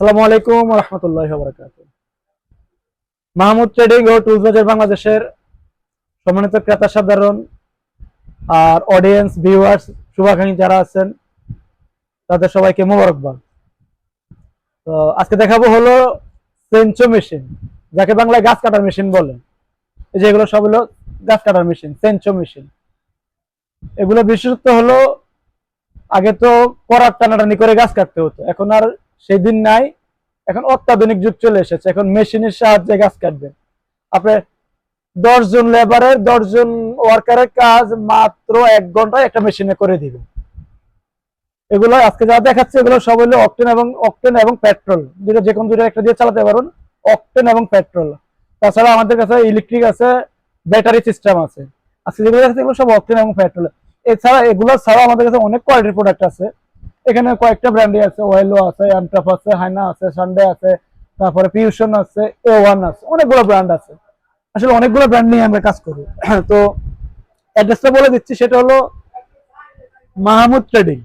আসসালামু আলাইকুম রহমতুল্লাহ মাহমুদ ট্রেডিং ও টুলস বাজার বাংলাদেশের সম্মানিত ক্রেতা সাধারণ আর অডিয়েন্স ভিউয়ার্স শুভাকাঙ্ক্ষী যারা আছেন, তাদের সবাইকে মোবারকবাদ। তো আজকে দেখাবো হলো সেঞ্চো মেশিন, যাকে বাংলায় গাছ কাটার মেশিন বলে। এই যে এগুলো সব হলো গাছ কাটার মেশিন সেঞ্চো মেশিন। এগুলো বিশেষত্ব হলো আগে তো করার টানাটানি করে গাছ কাটতে হতো, এখন আর সেই দিন নাই, এখন অত্যাধুনিক যুগ চলে এসেছে। এখন মেশিনের সাহায্যে গাছ কাটবে। আপনি দশজন লেবারের দশজন ওয়ার্কারের কাজ মাত্র এক ঘন্টায় একটা মেশিনে করে দিবে। এগুলো আজকে যা দেখাচ্ছে, এগুলো সব হলো অকটেন এবং অকটেন এবং পেট্রোল দুটো যে কোনো দুটো একটা দিয়ে চালাতে পারুন অকটেন এবং পেট্রোল তাছাড়া আমাদের কাছে ইলেকট্রিক আছে ব্যাটারি সিস্টেম আছে। আজকে যেগুলো আছে এগুলো সব অকটেন এবং পেট্রোল এছাড়া এগুলো ছাড়া আমাদের কাছে অনেক কোয়ালিটির প্রোডাক্ট আছে। এখানে কয়েকটা ব্র্যান্ডই আছে ওয়েলো আছে অ্যান্ট্রাফ আছে হাইনা আছে সানডে আছে, তারপরে পিউশন আছে এ ওয়ান আছে, অনেকগুলো ব্র্যান্ড আছে। আসলে অনেকগুলো ব্র্যান্ড নিয়ে আমরা কাজ করি। তো অ্যাড্রেসটা বলে দিচ্ছি, সেটা হলো Mahmud trading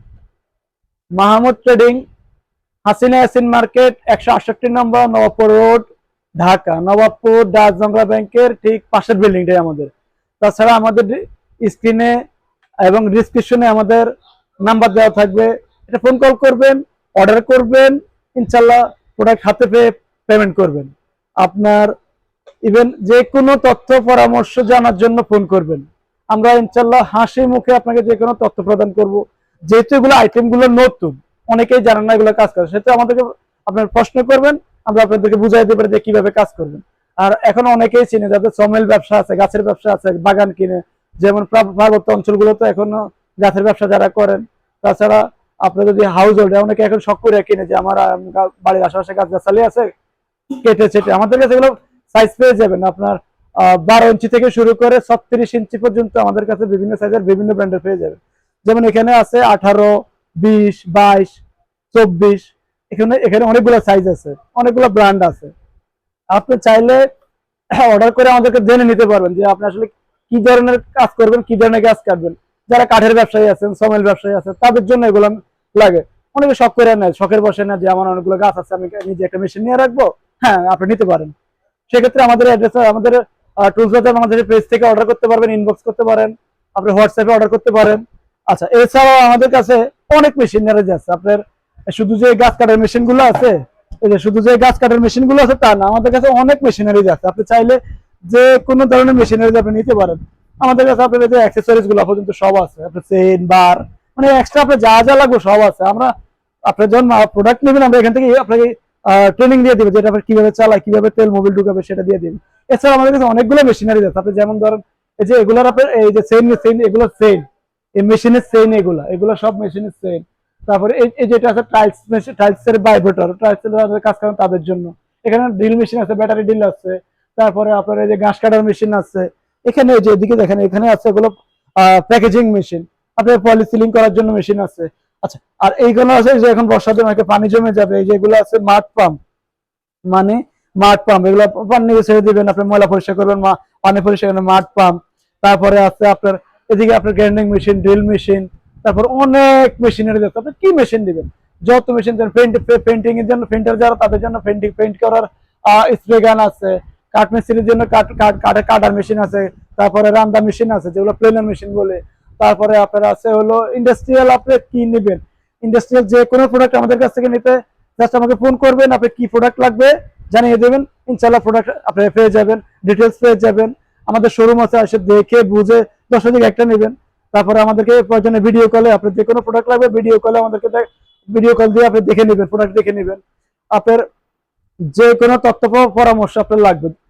Mahmud trading Hasina Yasin market, একশো আটষট্টি নম্বর, নবাবপুর রোড, ঢাকা। নবাবপুর ডাকজংলা ব্যাংকের ঠিক পাশের বিল্ডিংটাই আমাদের। তাছাড়া আমাদের স্ক্রিনে এবং ডিসক্রিপশনে আমাদের নাম্বার দেওয়া থাকবে। এটা ফোন কল করবেন অর্ডার করবেন, ইনশাল্লাহ প্রোডাক্ট হাতে পেয়ে পেমেন্ট করবেন। আপনার ইভেন যে কোনো তথ্য, পরামর্শ জানার জন্য ফোন করবেন। আমরা ইনশাল্লাহ হাসি মুখে আপনাকে যে কোনো তথ্য প্রদান করব। যেহেতু এগুলো আইটেমগুলো নতুন, অনেকেই জানেন না এগুলো কাজ করে। সেহেতু আমাদেরকে আপনার প্রশ্ন করবেন, আমরা আপনাদেরকে বুঝাই দিতে পারি যে কীভাবে কাজ করবেন। আর এখন অনেকেই চিনে যাদের সমেল ব্যবসা আছে, গাছের ব্যবসা আছে, বাগান কিনে, যেমন প্রা- পার্বত্য অঞ্চলগুলোতে এখনও গাছের ব্যবসা যারা করেন, তাছাড়া আপনি যদি হাউস হোল্ডে অনেকে এখন শখ করে কিনে যে আমার বাড়ির আশেপাশে গাছ গাছালি আছে, কেটে ছেটে, আমাদের কাছে এগুলো সাইজ পেয়ে যাবেন। আপনার বারো ইঞ্চি থেকে শুরু করে ছত্রিশ ইঞ্চি পর্যন্ত আমাদের কাছে বিভিন্ন সাইজের বিভিন্ন ব্র্যান্ডের পেয়ে যাবেন। যেমন এখানে আছে আঠারো, বিশ, বাইশ, চব্বিশ, এখানে এখানে অনেকগুলো সাইজ আছে, অনেকগুলো ব্র্যান্ড আছে। আপনি চাইলে অর্ডার করে আমাদেরকে জেনে নিতে পারবেন যে আপনি আসলে কি ধরনের কাজ করবেন, কি ধরনের গাছ কাটবেন। যারা কাঠের ব্যবসায়ী আছেন, সমেল ব্যবসায়ী আছে তাদের জন্য এগুলো লাগে। অনেকে শখ করে নেয়, শখের বসে না যে আমার অনেকগুলো গাছ আছে, আমি নিজে একটা মেশিন নিয়ে রাখব। হ্যাঁ আপনি নিতে পারেন। সেক্ষেত্রে আমাদের অ্যাড্রেস আমাদের টুলস বাজার আমাদের পেজ থেকে অর্ডার করতে পারবেন ইনবক্স করতে পারেন, আপনি হোয়াটসঅ্যাপে অর্ডার করতে পারেন। আচ্ছা এছাড়াও আমাদের কাছে অনেক মেশিন গ্যারেজ আছে। আপনার, শুধু যে গাছ কাটার মেশিনগুলো আছে, এই যে শুধু যে গাছ কাটার মেশিনগুলো আছে, তা না, আমাদের কাছে অনেক মেশিনারিজ আছে। আপনি চাইলে যে কোনো ধরনের মেশিনারিজ আপনি নিতে পারেন। আমাদের কাছে আপনার যে অ্যাক্সেসরিজগুলো পর্যন্ত সব আছে। আপনার চেন বার মানে এক্সট্রা আপনার যা যা লাগবে সব আছে। আমরা আপনার যখন প্রোডাক্ট নেবেন, আমরা এখান থেকে আপনাকে ট্রেনিং দিয়ে দিবে যেটা আপনার কীভাবে চালায়, কীভাবে তেল মোবিল ঢুকাবে সেটা দিয়ে দিবে। এছাড়া আমাদের কাছে অনেকগুলো মেশিনারি আছে। আপনি যেমন ধরেন, এই যে এগুলোর আপনার, এই যে সেন সেন এগুলো সেন এই মেশিনের সেন এগুলা, এগুলো সব মেশিনের সেন তারপরে এই যেটা আছে টাইলস টাইলস এর ভাইব্রেটর টাইলস এর কাজ করেন তাদের জন্য। এখানে ড্রিল মেশিন আছে ব্যাটারি ড্রিল আছে। তারপরে আপনার এই যে ঘাস কাটার মেশিন আছে। এখানে যে এদিকে দেখেন, এখানে আছে এগুলো প্যাকেজিং মেশিন আপনার পলিসিলিং করার জন্য মেশিন আছে। আচ্ছা আর এইগুলো আছে যে এখন বর্ষাতে অনেকে পানি জমে যাবে, এই যেগুলো আছে মাঠ পাম্প মানে মাঠ পাম্প এগুলো পানি ছেড়ে দিবেন, আপনি ময়লা পরিষ্কার করবেন পানি পরিষ্কার করবেন, মাঠ পাম্প তারপরে আছে আপনার, এদিকে আপনার গ্রাইন্ডিং মেশিন ড্রিল মেশিন তারপর অনেক মেশিনের যাচ্ছে আপনি কি মেশিন দিবেন? যত মেশিন পেন্ট পেন্টিং এর জন্য পেন্টার যারা তাদের জন্য পেন্টিং পেন্ট করার স্প্রে গান আছে। কাঠ মিস্ত্রির জন্য কাঠ, কাঠ- কাটার মেশিন আছে, তারপরে রান্দা মেশিন আছে, যেগুলো প্লেনার মেশিন বলে। তারপরে আপনার আছে হলো ইন্ডাস্ট্রিয়াল আপনি কি নেবেন? ইন্ডাস্ট্রিয়াল যে কোনো প্রোডাক্ট আমাদের কাছ থেকে নিতে জাস্ট আমাকে ফোন করবেন, আপনি কি প্রোডাক্ট লাগবে জানিয়ে দেবেন। ইনশাল্লাহ প্রোডাক্ট আপনি পেয়ে যাবেন ডিটেলস পেয়ে যাবেন। আমাদের শোরুম আছে এসে দেখে, বুঝে দশ থেকে একটা নেবেন। তারপরে আমাদেরকে প্রয়োজনে ভিডিও কলে আপনার যে কোনো প্রোডাক্ট লাগবে ভিডিও কলে আমাদেরকে ভিডিও কল দিয়ে আপনি দেখে নেবেন প্রোডাক্ট দেখে নেবেন। আপনার যে কোনো তথ্য পরামর্শ আপনার লাগবে।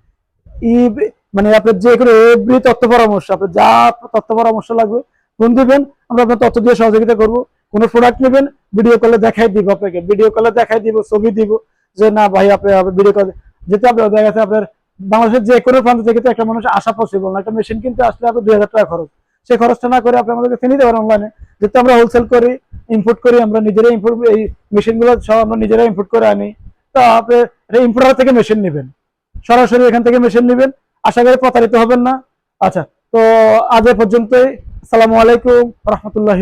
মানে আপনার যে কোনো এভরি তথ্য পরামর্শ, আপনার যা তথ্য পরামর্শ লাগবে, ফোন দিবেন, আমরা আপনার তথ্য দিয়ে সহযোগিতা করব। কোনো প্রোডাক্ট নেবেন ভিডিও কলে দেখাই দিব আপনাকে। ভিডিও কলে দেখাই দিব, ছবি দিব যে, না ভাই, আপনি ভিডিও কলে যেতে আপনার দেখা গেছে আপনার বাংলাদেশের যে কোনো প্রান্ত থেকে তো একটা মানুষ আসা পসিবল না। একটা মেশিন কিনতে আসলে আপনার দুই হাজার টাকা খরচ। সেই খরচটা না করে আপনি আমাদের কাছে নিতে অনলাইনে যেহেতু আমরা হোলসেল করি ইম্পোর্ট করি, আমরা নিজেরাই ইম্পোর্ট এই মেশিনগুলো সব আমরা নিজেরাই ইম্পোর্ট করে আনি। তো আপনি ইম্পোর্টার থেকে মেশিন নেবেন। সরাসরি এখান থেকে মেশিন নেবেন। আশা করি প্রতারিত হবেন না। আচ্ছা তো আজ এ পর্যন্তই। আসসালামু আলাইকুম, রহমতুল্লাহ